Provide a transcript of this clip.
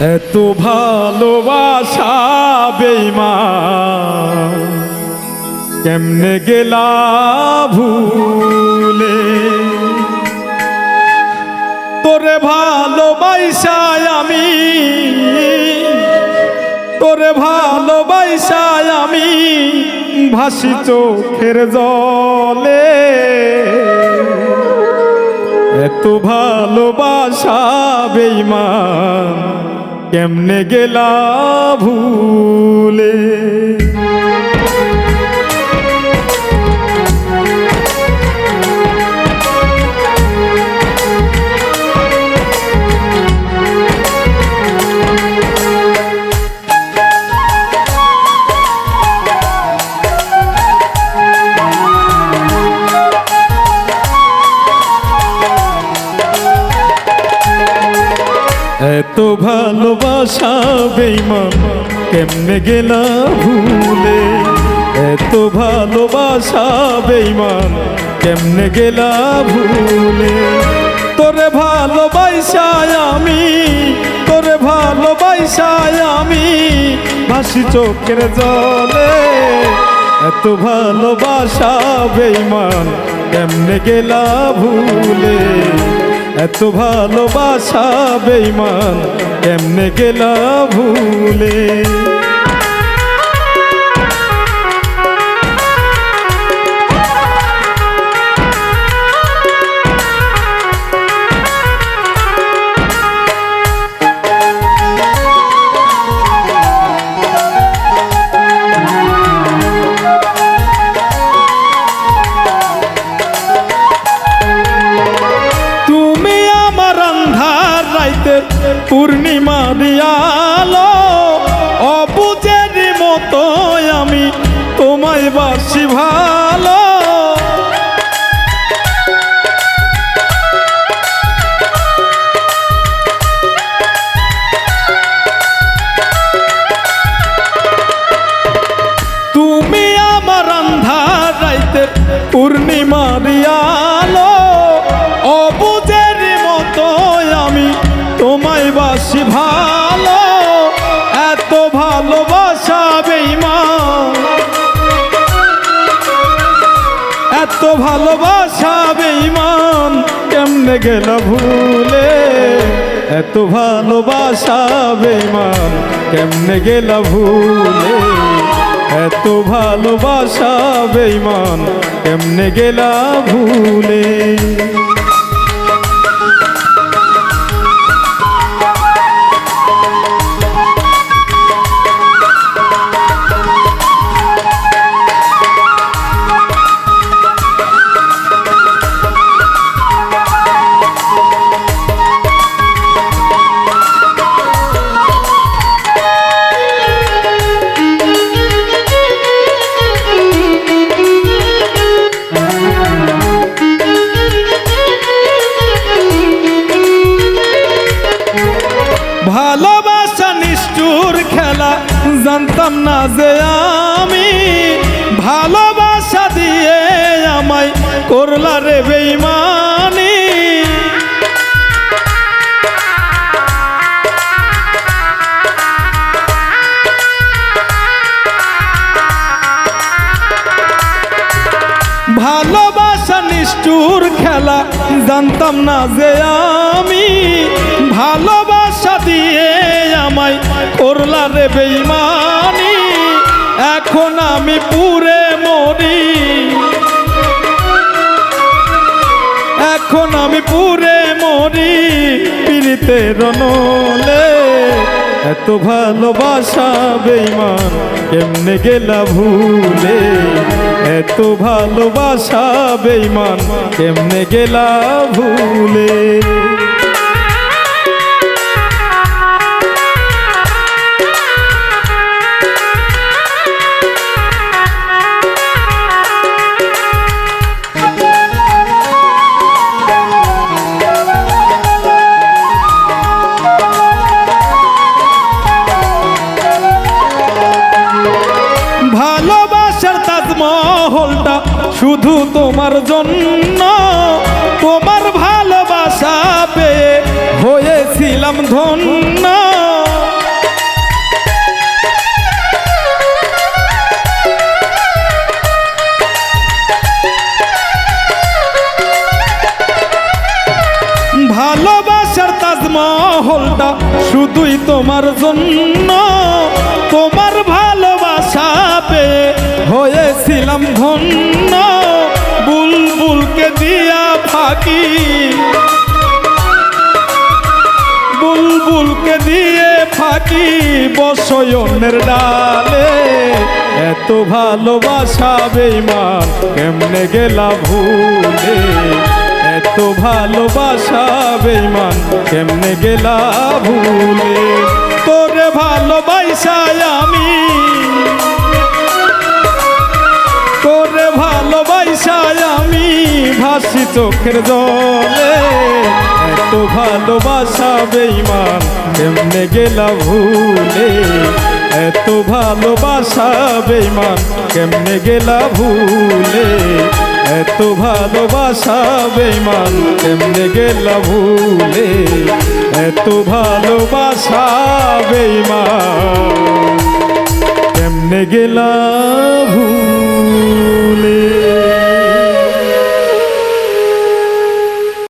এত ভালোবাসা বেইমা কেমনে গেলা ভুলে? তোরে ভালোবাসায় আমি, তোরে ভালোবাসায় আমি ভাসি চোখের জলে। এত ভালোবাসা বেইমান কেমনে গেলা ভুলে? এত ভালোবাসা বেইমান কেমনে গেলা ভুলে? এত ভালোবাসা বেইমান কেমনে গেলা ভুলে? তোরে ভালোবাসায় আমি, তোরে ভালোবাসায় আমি ভাসি চোখের জলে। এত ভালোবাসা বেইমান কেমনে গেলা ভুলে? এত ভালোবাসা বেইমান কেমনে গেলা ভুলে? এত ভালোবাসা বেইমান কেমনে গেল ভুলে? এত ভালোবাসা বেইমান কেমনে গেল ভুলে? এত ভালোবাসা বেইমান কেমনে গেল ভুলে? জানতাম না যে আমি ভালোবাসা দিয়ে আমায় করলা রে বেইমানি। ভালোবাসা নিষ্ঠুর খেলা, জানতাম না যে আমি ভালোবাসা দিয়ে আমায় করলা রে বেইমানি। এখন আমি পুরে মরি। এখন আমি পুরে মরি পিড়িতে রনলে এত ভালোবাসা বেইমান কেমনে গেলা ভুলে? এত ভালোবাসা বেইমান কেমনে গেলা ভুলে? বাদশার তাজমহলটা শুধু তোমার জন্য। তোমার ভালোবাসা পেয়ে হয়েছিলাম ধন্য। ভালোবাসার তাজমহলটা শুধুই তোমার জন্য। তোমার পেয়ে হয়েছিলাম ধন্য, বুলবুলকে দিয়া ফাঁকি। বুলবুলকে দিয়ে ফাঁকি বসয়নের ডালে। এত ভালোবাসা বেইমান কেমনে গেলা ভুলে? এত ভালোবাসা বেইমান কেমনে গেলা ভুলে? তোরে ভালোবাসায় আমি চোখের জলে এত ভালোবাসা বেইমান কেমনে গেলা ভুলে? এত ভালোবাসা বেইমান কেমনে গেলা ভুলে? এত ভালোবাসা বেইমান কেমনে গেলা ভুলে? এত ভালোবাসা বেইমান কেমনে গেলা ভুলে?